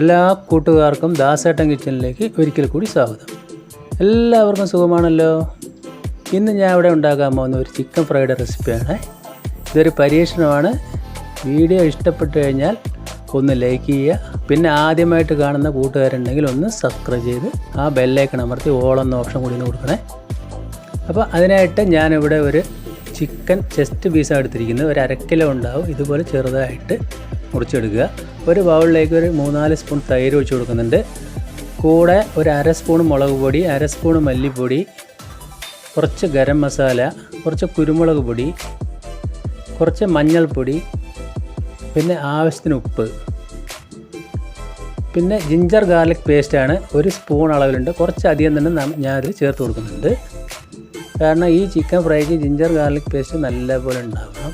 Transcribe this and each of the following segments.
എല്ലാ കൂട്ടുകാർക്കും ദാസേട്ടൻ കിച്ചണിലേക്ക് ഒരിക്കൽ കൂടി സ്വാഗതം. എല്ലാവർക്കും സുഖമാണല്ലോ? ഇന്ന് ഞാൻ ഇവിടെ ഉണ്ടാക്കാൻ പോകുന്ന ഒരു ചിക്കൻ ഫ്രൈഡ് റെസിപ്പിയാണ് ഇതൊരു പരീക്ഷണമാണ്. വീഡിയോ ഇഷ്ടപ്പെട്ടു കഴിഞ്ഞാൽ ഒന്ന് ലൈക്ക് ചെയ്യുക. പിന്നെ ആദ്യമായിട്ട് കാണുന്ന കൂട്ടുകാരുണ്ടെങ്കിൽ ഒന്ന് സബ്സ്ക്രൈബ് ചെയ്ത് ആ ബെല്ലൈക്കൺ അമർത്തി ഓളെന്ന ഓപ്ഷൻ കൂടി ഒന്ന് കൊടുക്കണേ. അപ്പോൾ അതിനായിട്ട് ഞാനിവിടെ ഒരു ചിക്കൻ ചെസ്റ്റ് പീസാണ് എടുത്തിരിക്കുന്നത്. ഒരു അര കിലോ ഉണ്ടാവും. ഇതുപോലെ ചെറുതായിട്ട് മുറിച്ചെടുക്കുക. ഒരു ബൗളിലേക്ക് ഒരു മൂന്നാൽ സ്പൂൺ തൈര് ഒഴിച്ച് കൊടുക്കുന്നുണ്ട്. കൂടെ ഒരു അര സ്പൂൺ മുളക് പൊടി അര സ്പൂൺ മല്ലിപ്പൊടി കുറച്ച് ഗരം മസാല കുറച്ച് കുരുമുളക് പൊടി കുറച്ച് മഞ്ഞൾപ്പൊടി പിന്നെ ആവശ്യത്തിന് ഉപ്പ്. പിന്നെ ജിഞ്ചർ ഗാർലിക് പേസ്റ്റാണ് ഒരു സ്പൂൺ അളവിലുണ്ട്. കുറച്ച് അധികം തന്നെ ഞാനതിൽ ചേർത്ത് കൊടുക്കുന്നുണ്ട്. കാരണം ഈ ചിക്കൻ ഫ്രൈക്ക് ജിഞ്ചർ ഗാർലിക് പേസ്റ്റ് നല്ലപോലെ ഉണ്ടാവണം.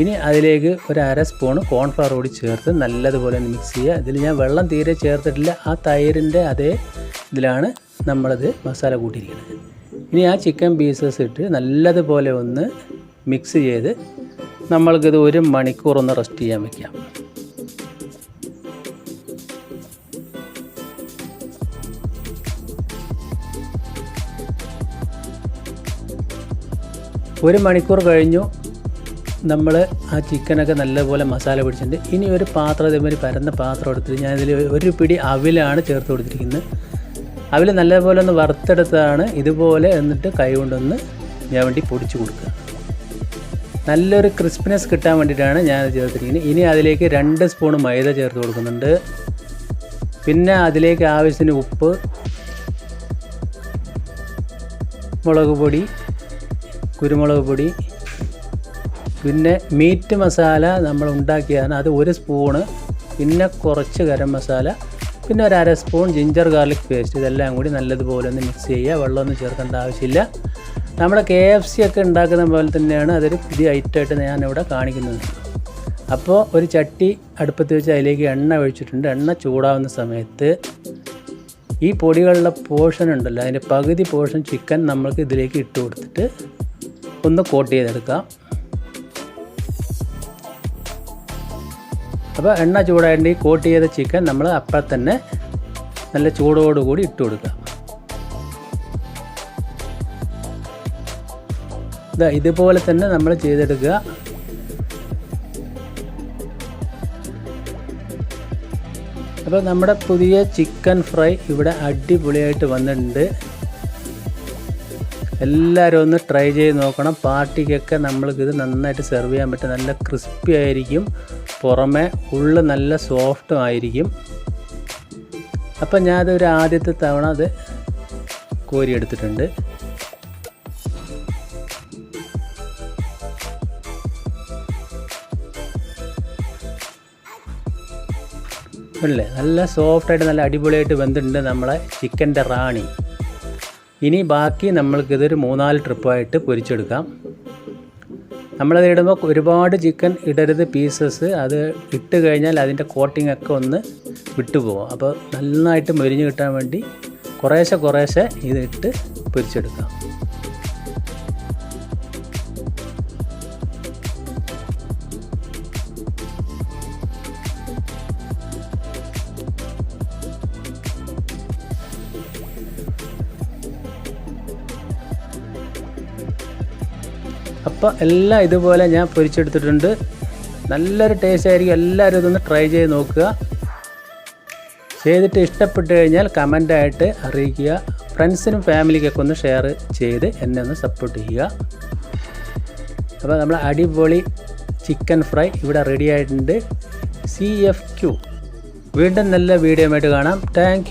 ഇനി അതിലേക്ക് ഒരു അര സ്പൂൺ കോൺഫ്ലവർ കൂടി ചേർത്ത് നല്ലതുപോലെ മിക്സ് ചെയ്യുക. ഇതിൽ ഞാൻ വെള്ളം തീരെ ചേർത്തിട്ടില്ല. ആ തൈരിന്റെ അതേ ഇതിലാണ് നമ്മളത് മസാല കൂട്ടിയിരിക്കുന്നത്. ഇനി ആ ചിക്കൻ പീസസ് ഇട്ട് നല്ലതുപോലെ ഒന്ന് മിക്സ് ചെയ്ത് നമ്മൾക്കിത് ഒരു മണിക്കൂർ ഒന്ന് റെസ്റ്റ് ചെയ്യാൻ വയ്ക്കാം ഒരു മണിക്കൂർ കഴിഞ്ഞു. നമ്മൾ ആ ചിക്കനൊക്കെ നല്ലപോലെ മസാല പിടിച്ചിട്ടുണ്ട് ഇനി ഒരു പാത്രം ഇതേമാതിരി പരന്ന പാത്രം എടുത്തിട്ട് ഞാൻ ഇതിൽ ഒരു പിടി അവിലാണ് ചേർത്ത് കൊടുത്തിരിക്കുന്നത്. അവിൽ നല്ലപോലെ ഒന്ന് വറുത്തെടുത്തതാണ് ഇതുപോലെ എന്നിട്ട് കൈ കൊണ്ടൊന്ന് ഞാൻ വേണ്ടി പൊടിച്ചു കൊടുക്കുക. നല്ലൊരു ക്രിസ്പിനെസ് കിട്ടാൻ വേണ്ടിയിട്ടാണ് ഞാൻ ചേർത്തിരിക്കുന്നത്. ഇനി അതിലേക്ക് രണ്ട് സ്പൂൺ മൈദ ചേർത്ത് കൊടുക്കുന്നുണ്ട്. പിന്നെ അതിലേക്ക് ആവശ്യത്തിന് ഉപ്പ് മുളക് പൊടി കുരുമുളക് പൊടി പിന്നെ മീറ്റ് മസാല നമ്മൾ ഉണ്ടാക്കിയതാണ്. അത് ഒരു സ്പൂണ് പിന്നെ കുറച്ച് ഗരം മസാല പിന്നെ ഒരു അര സ്പൂൺ ജിഞ്ചർ ഗാർലിക് പേസ്റ്റ് ഇതെല്ലാം കൂടി നല്ലതുപോലെ ഒന്ന് മിക്സ് ചെയ്യുക. വെള്ളമൊന്നും ചേർക്കേണ്ട ആവശ്യമില്ല. നമ്മുടെ കെ എഫ് സി ഒക്കെ ഉണ്ടാക്കുന്ന പോലെ തന്നെയാണ് അതൊരു പുതിയ ഐറ്റമായിട്ട് ഞാനിവിടെ കാണിക്കുന്നത്. അപ്പോൾ ഒരു ചട്ടി അടുപ്പത്ത് വെച്ച് അതിലേക്ക് എണ്ണ ഒഴിച്ചിട്ടുണ്ട്. എണ്ണ ചൂടാവുന്ന സമയത്ത് ഈ പൊടികളുടെ പോർഷൻ ഉണ്ടല്ലോ അതിന്റെ പകുതി പോർഷൻ ചിക്കൻ നമ്മൾക്ക് ഇതിലേക്ക് ഇട്ട് കൊടുത്തിട്ട് ഒന്ന് കോട്ട് ചെയ്തെടുക്കാം. അപ്പോൾ എണ്ണ ചൂടായിട്ട് ഈ കോട്ട് ചെയ്ത ചിക്കൻ നമ്മൾ അപ്പം തന്നെ നല്ല ചൂടോടുകൂടി ഇട്ട് കൊടുക്കുക. ഇതാ ഇതുപോലെ തന്നെ നമ്മൾ ചെയ്തെടുക്കുക. അപ്പോൾ നമ്മുടെ പുതിയ ചിക്കൻ ഫ്രൈ ഇവിടെ അടിപൊളിയായിട്ട് വന്നിട്ടുണ്ട്. എല്ലാവരും ഒന്ന് ട്രൈ ചെയ്ത് നോക്കണം. പാർട്ടിക്കൊക്കെ നമ്മൾക്കിത് നന്നായിട്ട് സെർവ് ചെയ്യാൻ പറ്റും. നല്ല ക്രിസ്പി ആയിരിക്കും. പുറമെ ഉള്ളു നല്ല സോഫ്റ്റും ആയിരിക്കും. അപ്പം ഞാനതൊരു ആദ്യത്തെ തവണ അത് കോരിയെടുത്തിട്ടുണ്ട്. അല്ലേ നല്ല സോഫ്റ്റായിട്ട് നല്ല അടിപൊളിയായിട്ട് വെന്തിട്ടുണ്ട് നമ്മളെ ചിക്കന്റെ റാണി. ഇനി ബാക്കി നമ്മൾക്കിതൊരു മൂന്നാൽ ട്രിപ്പായിട്ട് പൊരിച്ചെടുക്കാം. നമ്മളത് ഇടുമ്പോൾ ഒരുപാട് ചിക്കൻ ഇടരുത് പീസസ് അത് ഇട്ട് കഴിഞ്ഞാൽ അതിന്റെ കോട്ടിംഗ് ഒക്കെ ഒന്ന് വിട്ടുപോകും. അപ്പോൾ നന്നായിട്ട് മെരിഞ്ഞ് കിട്ടാൻ വേണ്ടി കുറേശ്ശെ കുറേശ്ശെ ഇതിട്ട് പൊരിച്ചെടുക്കാം. അപ്പോൾ എല്ലാം ഇതുപോലെ ഞാൻ പൊരിച്ചെടുത്തിട്ടുണ്ട്. നല്ലൊരു ടേസ്റ്റ് ആയിരിക്കും. എല്ലാവരും ഇതൊന്ന് ട്രൈ ചെയ്ത് നോക്കുക. ചെയ്തിട്ട് ഇഷ്ടപ്പെട്ട് കഴിഞ്ഞാൽ കമന്റായിട്ട് അറിയിക്കുക. ഫ്രണ്ട്സിനും ഫാമിലിക്കൊക്കെ ഒന്ന് ഷെയർ ചെയ്ത് എന്നെ ഒന്ന് സപ്പോർട്ട് ചെയ്യുക. അപ്പോൾ നമ്മൾ അടിപൊളി ചിക്കൻ ഫ്രൈ ഇവിടെ റെഡി ആയിട്ടുണ്ട്. സി എഫ് ക്യു വീണ്ടും നല്ല വീഡിയോ ആയിട്ട് കാണാം. താങ്ക്